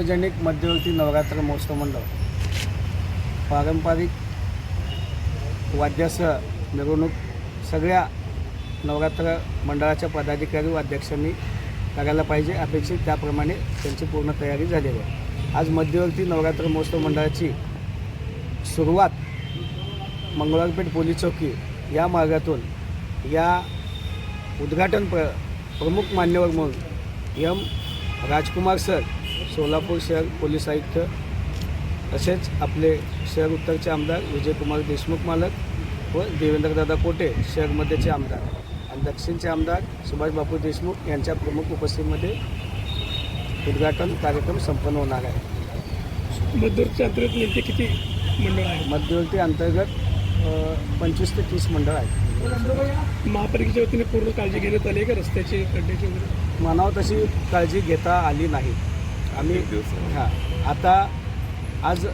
सार्वजनिक मध्यवर्ती नवरात्र महोत्सव मंडळ. पारंपरिक वाद्यासह मिरवणूक सगळ्या नवरात्र मंडळाच्या पदाधिकारी व अध्यक्षांनी करायला पाहिजे. अपेक्षित त्याप्रमाणे त्यांची पूर्ण तयारी झालेली आहे. आज मध्यवर्ती नवरात्र महोत्सव मंडळाची सुरुवात मंगळवारपेठ पोलीस चौकी या मार्गातून या उद्घाटन प्र प्रमुख मान्यवर म्हणून एम. राजकुमार सर सोलापूर शहर पोलीस आयुक्त तसेच आपले शहर उत्तरचे आमदार विजयकुमार देशमुख मालक व देवेंद्रदादा कोटे शहर मध्येचे आमदार आणि दक्षिणचे आमदार सुभाष बापू देशमुख यांच्या प्रमुख उपस्थितीमध्ये उद्घाटन कार्यक्रम संपन्न होणार आहे. मध्यवर्ती अंतर्गत नेमके किती मंडळ आहेत? मध्यवर्ती अंतर्गत पंचवीस ते तीस मंडळ आहेत. महापालिकेच्या वतीने पूर्ण काळजी घेण्यात आली आहे का रस्त्याची खड्ड्याची वगैरे? मनावर तशी काळजी घेता आली नाही. आम्ही हां. आता आज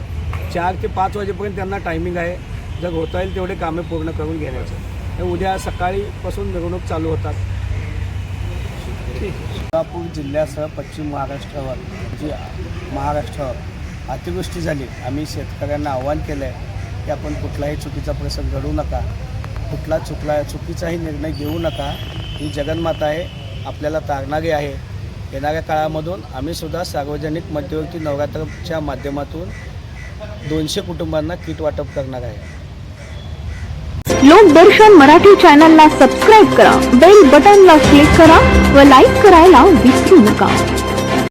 चार ते पाच वाजेपर्यंत त्यांना टायमिंग आहे. जर होता येईल तेवढे कामे पूर्ण करून घेण्याचं. तर उद्या सकाळीपासून मिरवणूक चालू होतात. सोलापूर जिल्ह्यासह पश्चिम महाराष्ट्रावर जी महाराष्ट्रावर अतिवृष्टी झाली. आम्ही शेतकऱ्यांना आव्हान केलं आहे की आपण कुठलाही चुकीचा प्रसंग घडवू नका. कुठला चुकला चुकीचाही निर्णय घेऊ नका. ही जगन्माता आहे. आपल्याला तारणारी आहे. येणाऱ्या काळामधून आम्ही सुद्धा सार्वजनिक मध्यवर्ती नवरात्रच्या माध्यमातून दोनशे कुटुंबांना किट वाटप करणार आहे. लोकदर्शन मराठी चॅनलला सबस्क्राईब करा बेल बटनला क्लिक करा व लाईक करायला विसरू नका.